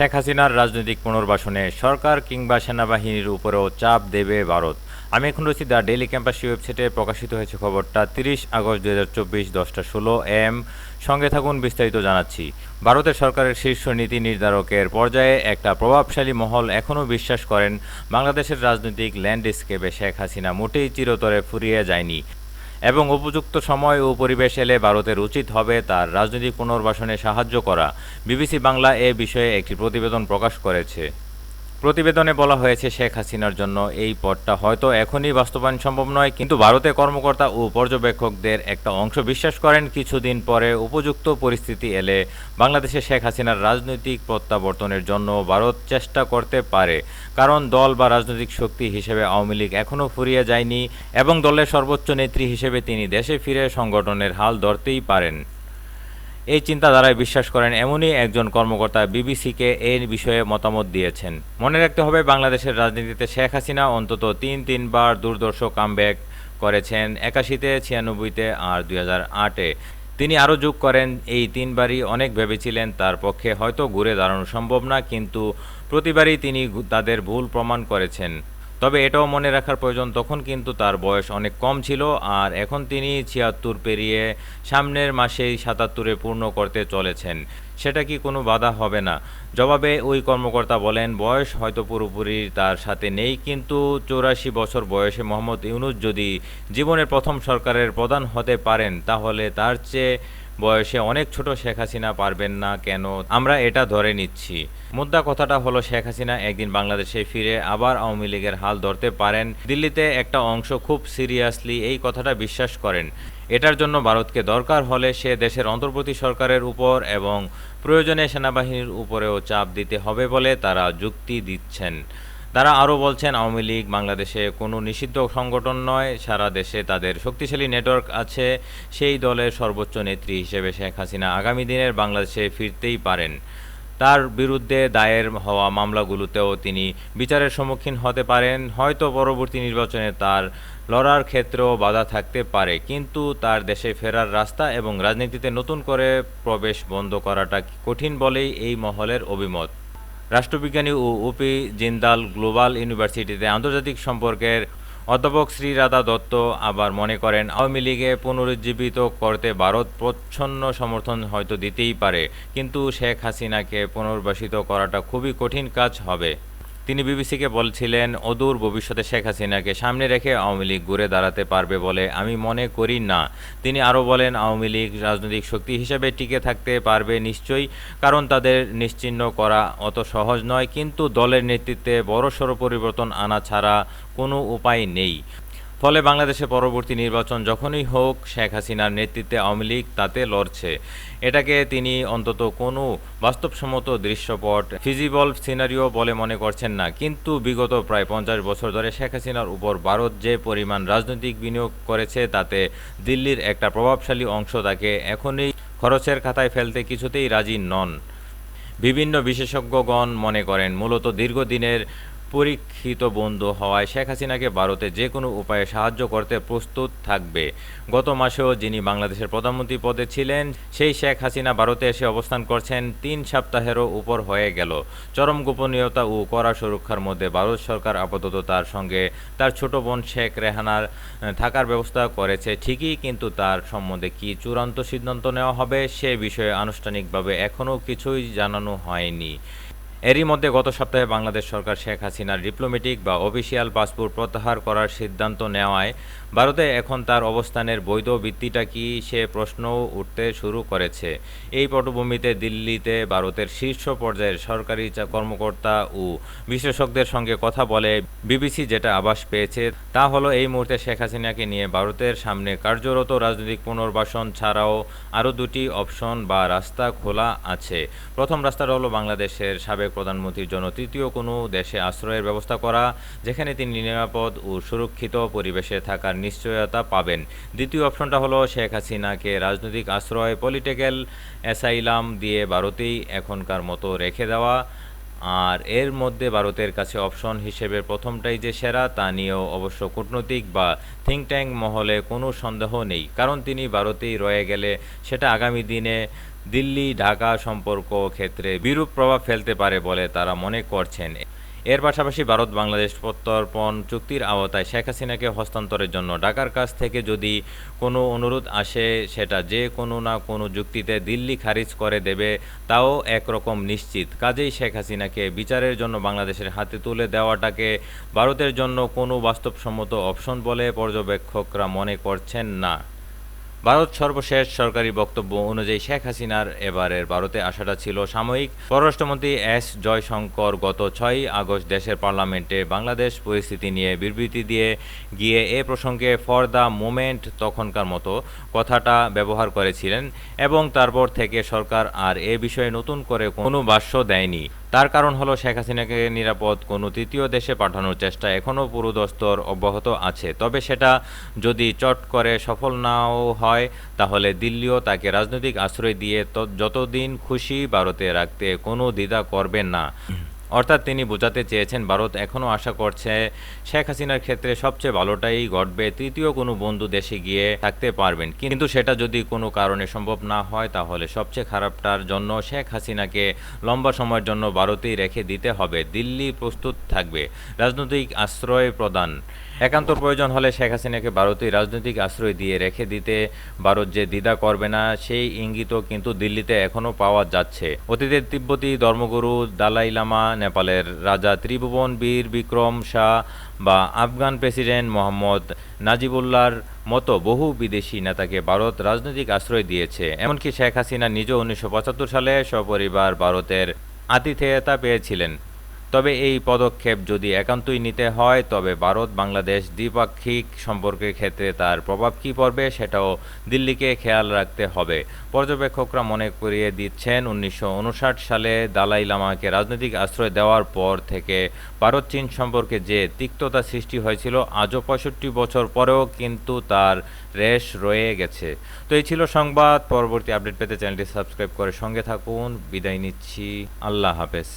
শেখ হাসিনার রাজনৈতিক পুনর্বাসনে সরকার কিংবা সেনাবাহিনীর উপরেও চাপ দেবে ভারত। আমি এখন রয়েছি দ্য ডেইলি ক্যাম্পাসি ওয়েবসাইটে। প্রকাশিত হয়েছে খবরটা তিরিশ আগস্ট দু হাজার চব্বিশ দশটা ষোলো এম সঙ্গে থাকুন, বিস্তারিত জানাচ্ছি। ভারতের সরকারের শীর্ষ নীতি নির্ধারকের পর্যায়ে একটা প্রভাবশালী মহল এখনও বিশ্বাস করেন বাংলাদেশের রাজনৈতিক ল্যান্ডস্কেপে শেখ হাসিনা। মোটেই চিরতরে ফুরিয়ে যায়নি। এবং উপযুক্ত সময় ও পরিবেশ এলে ভারতের উচিত হবে তার রাজনৈতিক পুনর্বাসনে সাহায্য করা। বিবিসি বাংলা এ বিষয়ে একটি প্রতিবেদন প্রকাশ করেছে। প্রতিবেদনে বলা হয়েছে, শেখ হাসিনার জন্য এই পদটা হয়তো এখনই বাস্তবায়ন সম্ভব নয়, কিন্তু ভারতের কর্মকর্তা ও পর্যবেক্ষকদের একটা অংশ বিশ্বাস করেন, কিছুদিন পরে উপযুক্ত পরিস্থিতি এলে বাংলাদেশে শেখ হাসিনার রাজনৈতিক প্রত্যাবর্তনের জন্য ভারত চেষ্টা করতে পারে। কারণ দল বা রাজনৈতিক শক্তি হিসেবে আওয়ামী লীগ এখনও ফুরিয়ে যায়নি এবং দলের সর্বোচ্চ নেত্রী হিসেবে তিনি দেশে ফিরে সংগঠনের হাল ধরতেই পারেন। এই চিন্তাধারায় বিশ্বাস করেন এমনই একজন কর্মকর্তা বিবিসিকে এই বিষয়ে মতামত দিয়েছেন। মনে রাখতে হবে, বাংলাদেশের রাজনীতিতে শেখ হাসিনা অন্তত তিন, তিনবার দুর্দর্শ কামব্যাক করেছেন একাশিতে, ছিয়ানব্বইতে আর দুই হাজার আটে। তিনি আরও যোগ করেন, এই তিনবারই অনেক ভেবেছিলেন তার পক্ষে হয়তো ঘুরে দাঁড়ানো সম্ভব না, কিন্তু প্রতিবারই তিনি তাদের ভুল প্রমাণ করেছেন। তবে এটাও মনে রাখার প্রয়োজন, তখন কিন্তু তার বয়স অনেক কম ছিল আর এখন তিনি ছিয়াত্তর পেরিয়ে সামনের মাসেই সাতাত্তরে পূর্ণ করতে চলেছেন। সেটা কি কোনো বাধা হবে না? জবাবে ওই কর্মকর্তা বলেন, বয়স হয়তো পুরোপুরি তার সাথে নেই, কিন্তু চৌরাশি বছর বয়সে মোহাম্মদ ইউনুস যদি জীবনের প্রথম সরকারের প্রধান হতে পারেন, তাহলে তার চেয়ে বয়সে অনেক ছোট শেখ হাসিনা পারবেন না কেন? আমরা এটা ধরে নিচ্ছি। মুদ্রা কথাটা হলো, শেখ হাসিনা একদিন বাংলাদেশে ফিরে আবার আওয়ামী লীগের হাল ধরতে পারেন। দিল্লিতে একটা অংশ খুব সিরিয়াসলি এই কথাটা বিশ্বাস করেন। এটার জন্য ভারতকে দরকার হলে সে দেশের অন্তর্বর্তী সরকারের উপর এবং প্রয়োজনে সেনাবাহিনীর উপরেও চাপ দিতে হবে বলে তারা যুক্তি দিচ্ছেন। তারা আরও বলছেন, আওয়ামী লীগ বাংলাদেশে কোনো নিষিদ্ধ সংগঠন নয়, সারা দেশে তাদের শক্তিশালী নেটওয়ার্ক আছে, সেই দলের সর্বোচ্চ নেত্রী হিসেবে শেখ হাসিনা আগামী দিনের বাংলাদেশে ফিরতেই পারেন। তার বিরুদ্ধে দায়ের হওয়া মামলাগুলোতেও তিনি বিচারের সম্মুখীন হতে পারেন, হয়তো পরবর্তী নির্বাচনে তার লড়ার ক্ষেত্রেও বাধা থাকতে পারে, কিন্তু তার দেশে ফেরার রাস্তা এবং রাজনীতিতে নতুন করে প্রবেশ বন্ধ করাটা কঠিন বলেই এই মহলের অভিমত। রাষ্ট্রবিজ্ঞানী ও ওপি জিন্দাল গ্লোবাল ইউনিভার্সিটিতে আন্তর্জাতিক সম্পর্কের অধ্যাপক শ্রীরাধা দত্ত আবার মনে করেন, আওয়ামী লীগে পুনরুজ্জীবিত করতে ভারত প্রচ্ছন্ন সমর্থন হয়তো দিতেই পারে, কিন্তু শেখ হাসিনাকে পুনর্বাসিত করাটা খুবই কঠিন কাজ হবে। তিনি বিবিসিকে বলছিলেন, অদূর ভবিষ্যতে শেখ হাসিনাকে সামনে রেখে আওয়ামী লীগ ঘুরে দাঁড়াতে পারবে বলে আমি মনে করি না। তিনি আরও বলেন, আওয়ামী লীগ রাজনৈতিক শক্তি হিসেবে টিকে থাকতে পারবে নিশ্চয়ই, কারণ তাদের নিশ্চিহ্ন করা অত সহজ নয়। কিন্তু দলের নেতৃত্বে বড়সড় পরিবর্তন আনা ছাড়া কোনো উপায় নেই। ফলে বাংলাদেশে পরবর্তী নির্বাচন যখনই হোক, শেখ হাসিনার নেতৃত্বে আওয়ামী লীগ তাতে লড়ছে। এটাকে তিনি অন্তত কোনো বাস্তবসম্মত দৃশ্যপট ফিজিবল সিনারিও বলে মনে করছেন না। কিন্তু বিগত প্রায় পঞ্চাশ বছর ধরে শেখ হাসিনার উপর ভারত যে পরিমাণ রাজনৈতিক বিনিয়োগ করেছে, তাতে দিল্লির একটা প্রভাবশালী অংশ তাকে এখনই খরচের খাতায় ফেলতে কিছুতেই রাজি নন। বিভিন্ন বিশেষজ্ঞগণ মনে করেন, মূলত দীর্ঘদিনের পরীক্ষিত বন্ধু হওয়ায় শেখ হাসিনাকে ভারতে যে কোনো উপায়ে সাহায্য করতে প্রস্তুত থাকবে। গত মাসেও যিনি বাংলাদেশের প্রধানমন্ত্রী পদে ছিলেন, সেই শেখ হাসিনা ভারতে এসে অবস্থান করছেন তিন সপ্তাহেরও উপর হয়ে গেল। চরম গোপনীয়তা ও কড়া সুরক্ষার মধ্যে ভারত সরকার আপাতত তার সঙ্গে তার ছোট বোন শেখ রেহানার থাকার ব্যবস্থা করেছে ঠিকই, কিন্তু তার সম্বন্ধে কি চূড়ান্ত সিদ্ধান্ত নেওয়া হবে সে বিষয়ে আনুষ্ঠানিকভাবে এখনও কিছুই জানানো হয়নি। এরই মধ্যে গত সপ্তাহে বাংলাদেশ সরকার শেখ হাসিনার ডিপ্লোমেটিক বা অফিসিয়াল পাসপোর্ট প্রত্যাহার করার সিদ্ধান্ত নেওয়ায় ভারতে এখন তার অবস্থানের বৈধ ভিত্তিটা কি সে প্রশ্নও উঠতে শুরু করেছে। এই পটভূমিতে দিল্লিতে ভারতের শীর্ষ পর্যায়ের সরকারি কর্মকর্তা ও বিশেষজ্ঞদের সঙ্গে কথা বলে বিবিসি যেটা আভাস পেয়েছে তা হলো, এই মুহূর্তে শেখ হাসিনাকে নিয়ে ভারতের সামনে কার্যরত রাজনৈতিক পুনর্বাসন ছাড়াও আরও দুটি অপশন বা রাস্তা খোলা আছে। প্রথম রাস্তাটা হলো বাংলাদেশের সাবেক প্রধানমন্ত্রীর জন্য তৃতীয় কোনো দেশে আশ্রয়ের ব্যবস্থা করা, যেখানে তিনি নিরাপদ ও সুরক্ষিত পরিবেশে থাকার নিশ্চয়তা পাবেন। দ্বিতীয় অপশনটা হলো শেখ হাসিনাকে রাজনৈতিক আশ্রয়, পলিটিক্যাল অ্যাসাইলাম দিয়ে ভারতেই এখনকার মতো রেখে দেওয়া। আর এর মধ্যে ভারতের কাছে অপশন হিসেবে প্রথমটাই যে সেরা, তা নিয়েও অবশ্য কূটনৈতিক বা থিঙ্ক ট্যাঙ্ক মহলে কোনো সন্দেহ নেই। কারণ তিনি ভারতেই রয়ে গেলে সেটা আগামী দিনে দিল্লি, ঢাকা সম্পর্ক ক্ষেত্রে বিরূপ প্রভাব ফেলতে পারে বলে তারা মনে করছেন। এর পাশাপাশি ভারত বাংলাদেশ প্রত্যর্পণ চুক্তির আওতায় শেখ হাসিনাকে হস্তান্তরের জন্য ঢাকার কাছ থেকে যদি কোনো অনুরোধ আসে, সেটা যে কোনো না কোনো যুক্তিতে দিল্লি খারিজ করে দেবে, তাও একরকম নিশ্চিত। কাজেই শেখ হাসিনাকে বিচারের জন্য বাংলাদেশের হাতে তুলে দেওয়াটাকে ভারতের জন্য কোনো বাস্তবসম্মত অপশন বলে পর্যবেক্ষকরা মনে করছেন না। ভারত সর্বশেষ সরকারি বক্তব্য অনুযায়ী শেখ হাসিনার এবারের ভারতে আসাটা ছিল সাময়িক। পররাষ্ট্রমন্ত্রী এস জয়শঙ্কর গত ছয়ই আগস্ট দেশের পার্লামেন্টে বাংলাদেশ পরিস্থিতি নিয়ে বিবৃতি দিয়ে গিয়ে এ প্রসঙ্গে ফর দ্য মোমেন্ট তখনকার মতো কথাটা ব্যবহার করেছিলেন এবং তারপর থেকে সরকার আর এ বিষয়ে নতুন করে কোনো ভাষ্য দেয়নি। তার কারণ হলো শেখ হাসিনাকে নিরাপদ কোনো তৃতীয় দেশে পাঠানোর চেষ্টা এখনও পুরুদস্তর অব্যাহত আছে। তবে সেটা যদি চট করে সফল নাও হয়, তাহলে দিল্লিও তাকে রাজনৈতিক আশ্রয় দিয়ে যতদিন খুশি ভারতে রাখতে কোনো দ্বিধা করবেন না। অর্থাৎ তিনি বোঝাতে চেয়েছেন, ভারত এখনও আশা করছে শেখ হাসিনার ক্ষেত্রে সবচেয়ে ভালোটাই ঘটবে, তৃতীয় কোনো বন্ধু দেশে গিয়ে থাকতে পারবেন। কিন্তু সেটা যদি কোনো কারণে সম্ভব না হয়, তাহলে সবচেয়ে খারাপটার জন্য শেখ হাসিনাকে লম্বা সময়ের জন্য ভারতেই রেখে দিতে হবে। দিল্লি প্রস্তুত থাকবে। রাজনৈতিক আশ্রয় প্রদান। একান্ত প্রয়োজন হলে শেখ হাসিনাকে ভারতেই রাজনৈতিক আশ্রয় দিয়ে রেখে দিতে ভারত যে দ্বিধা করবে না, সেই ইঙ্গিতও কিন্তু দিল্লিতে এখনও পাওয়া যাচ্ছে। অতীতের তিব্বতী ধর্মগুরু দালাই লামা, নেপালের রাজা ত্রিভুবন বীর বিক্রম শাহ বা আফগান প্রেসিডেন্ট মোহাম্মদ নাজিবুল্লাহর মতো বহু বিদেশি নেতাকে ভারত রাজনৈতিক আশ্রয় দিয়েছে। এমনকি শেখ হাসিনা নিজেও উনিশশো পঁচাত্তর সালে সপরিবার ভারতের আতিথেয়তা পেয়েছিলেন। তবে এই পদক্ষেপ যদি একান্তই নিতে হয়, তবে ভারত বাংলাদেশ দ্বিপাক্ষিক সম্পর্কের ক্ষেত্রে তার প্রভাব কী পড়বে সেটাও দিল্লিকে খেয়াল রাখতে হবে। পর্যবেক্ষকরা মনে করিয়ে দিচ্ছেন, উনিশশো উনষাট সালে দালাই লামাকে রাজনৈতিক আশ্রয় দেওয়ার পর থেকে ভারত চীন সম্পর্কে যে তিক্ততা সৃষ্টি হয়েছিল, আজও পঁয়ষট্টি বছর পরেও কিন্তু তার রেশ রয়ে গেছে। তো এই ছিল সংবাদ, পরবর্তী আপডেট পেতে চ্যানেলটি সাবস্ক্রাইব করে সঙ্গে থাকুন। বিদায় নিচ্ছি। আল্লাহ হাফেজ।